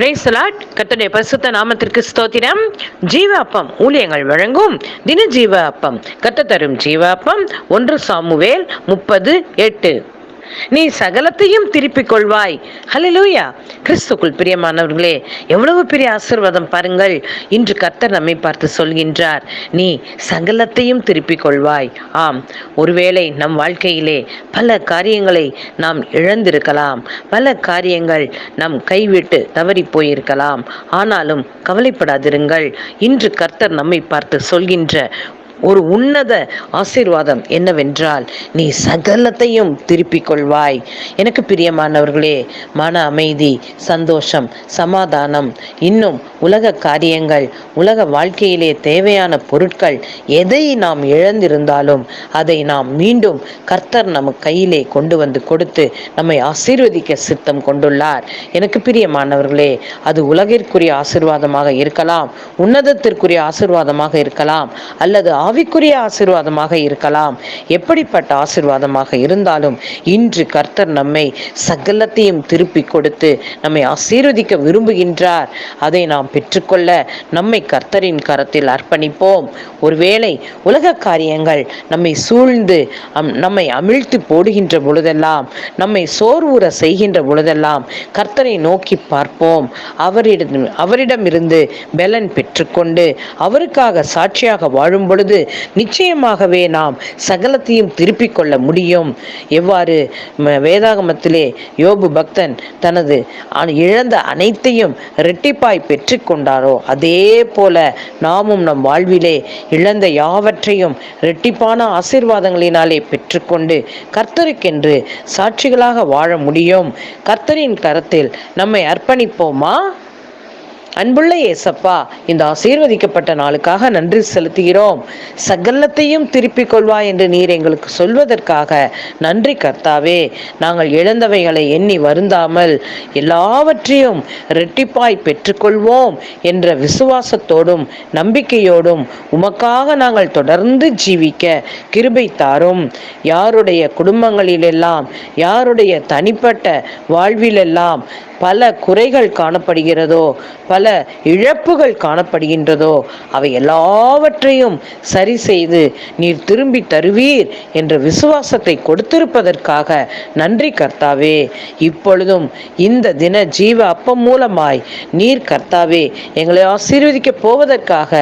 பிரேசலாட் கத்தனுடைய பரிசுத்த நாமத்திற்கு ஸ்தோத்திரம். ஜீவ அப்பம் ஊழியங்கள் வழங்கும் தின ஜீவ அப்பம் கத்த தரும் ஜீவ அப்பம் ஒன்று சாமுவேல் முப்பது எட்டு. நீ சகலத்தையும் திருப்பிக் கொள்வாய் ஹலலூயா கிறிஸ்துக்குள் பிரியமானவர்களே எவ்வளவு பெரிய ஆசீர்வாதம் பாருங்கள். இன்று கர்த்தர் நம்மை பார்த்து சொல்கின்றார் நீ சகலத்தையும் திருப்பிக் கொள்வாய் ஆம் ஒருவேளை நம் வாழ்க்கையிலே பல காரியங்களை நாம் இழந்திருக்கலாம். பல காரியங்கள் நம் கைவிட்டு தவறி போயிருக்கலாம். ஆனாலும் கவலைப்படாதிருங்கள். இன்று கர்த்தர் நம்மை பார்த்து சொல்கின்ற ஒரு உன்னத ஆசீர்வாதம் என்னவென்றால் நீ சகலத்தையும் திருப்பிக் கொள்வாய். எனக்கு பிரியமானவர்களே மன அமைதி சந்தோஷம் சமாதானம் இன்னும் உலக காரியங்கள் உலக வாழ்க்கையிலே தேவையான பொருட்கள் எதை நாம் இழந்திருந்தாலும் அதை நாம் மீண்டும் கர்த்தர் நம்ம கையிலே கொண்டு வந்து கொடுத்து நம்மை ஆசீர்வதிக்க சித்தம் கொண்டுள்ளார். எனக்கு பிரியமானவர்களே அது உலகிற்குரிய ஆசீர்வாதமாக இருக்கலாம் உன்னதத்திற்குரிய ஆசீர்வாதமாக இருக்கலாம் அல்லது ஆவிக்குரிய ஆசீர்வாதமாக இருக்கலாம். எப்படிப்பட்ட ஆசீர்வாதமாக இருந்தாலும் இன்று கர்த்தர் நம்மை சகலத்தையும் திருப்பி கொடுத்து நம்மை ஆசீர்வதிக்க விரும்புகின்றார். அதை நாம் பெற்றுக்கொள்ள நம்மை கர்த்தரின் கரத்தில் அர்ப்பணிப்போம். ஒருவேளை உலக காரியங்கள் நம்மை சூழ்ந்து நம்மை அமிழ்த்து போடுகின்ற பொழுதெல்லாம் நம்மை சோர்வுற செய்கின்ற பொழுதெல்லாம் கர்த்தரை நோக்கி பார்ப்போம். அவரிடம் அவரிடமிருந்து பலன் பெற்றுக்கொண்டு அவருக்காக சாட்சியாக வாழும் பொழுது நிச்சயமாகவே நாம் சகலத்தையும் திருப்பிக் கொள்ள முடியும். எவ்வாறு வேதாகமத்திலே யோபு பக்தன் தனது இழந்த அனைத்தையும் இரட்டிப்பாய் பெற்றுக்கொண்டாரோ அதே போல நாமும் நம் வாழ்விலே இழந்த யாவற்றையும் இரட்டிப்பான ஆசீர்வாதங்களினாலே பெற்றுக்கொண்டு கர்த்தருக்கென்று சாட்சிகளாக வாழ முடியும். கர்த்தரின் கரத்தில் நம்மை அர்ப்பணிப்போமா? அன்புள்ள ஏசப்பா இந்த ஆசீர்வதிக்கப்பட்ட நாளுக்காக நன்றி செலுத்துகிறோம். சகலத்தையும் திருப்பிக் கொள்வாய் என்று நீர் எங்களுக்கு சொல்வதற்காக நன்றி கர்த்தாவே. நாங்கள் இழந்தவைகளை எண்ணி வருந்தாமல் எல்லாவற்றையும் இரட்டிப்பாய் பெற்றுக்கொள்வோம் என்ற விசுவாசத்தோடும் நம்பிக்கையோடும் உமக்காக நாங்கள் தொடர்ந்து ஜீவிக்க கிருபை தாரும். யாருடைய குடும்பங்களிலெல்லாம் யாருடைய தனிப்பட்ட வாழ்விலெல்லாம் பல குறைகள் காணப்படுகிறதோ பல இழப்புகள் காணப்படுகின்றதோ அவை எல்லாவற்றையும் சரி செய்து நீர் திரும்பி தருவீர் என்ற விசுவாசத்தை கொடுத்திருப்பதற்காக நன்றி கர்த்தாவே. இப்பொழுதும் இந்த தின ஜீவ அப்பம் மூலமாய் நீர் கர்த்தாவே எங்களை ஆசீர்வதிக்க போவதற்காக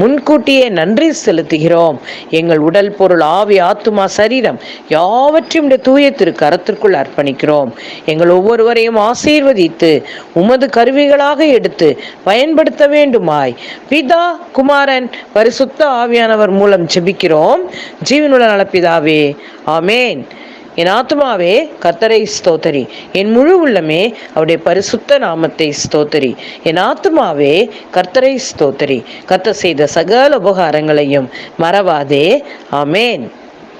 முன்கூட்டியே நன்றி செலுத்துகிறோம். எங்கள் உடல் பொருள் ஆவி ஆத்துமா சரீரம் யாவற்றையும் தூய திரு கரத்திற்குள் அர்ப்பணிக்கிறோம். எங்கள் ஒவ்வொருவரையும் ஆசீர்வதி ஆராதித்து உமது கருவிகளாக எடுத்து பயன்படுத்த வேண்டுமாய். பிதா குமாரன் பரிசுத்த ஆவியானவர் மூலம் ஜெபிக்கிறோம். ஜீவனுள்ள நலப்பிதாவே ஆமேன். என் ஆத்மாவே கர்த்தரை ஸ்தோத்தரி. என் முழு உள்ளமே அவருடைய பரிசுத்த நாமத்தை ஸ்தோத்தரி. என் ஆத்மாவே கர்த்தரை ஸ்தோத்தரி. கத்த செய்த சகல உபகாரங்களையும் மறவாதே. ஆமேன்.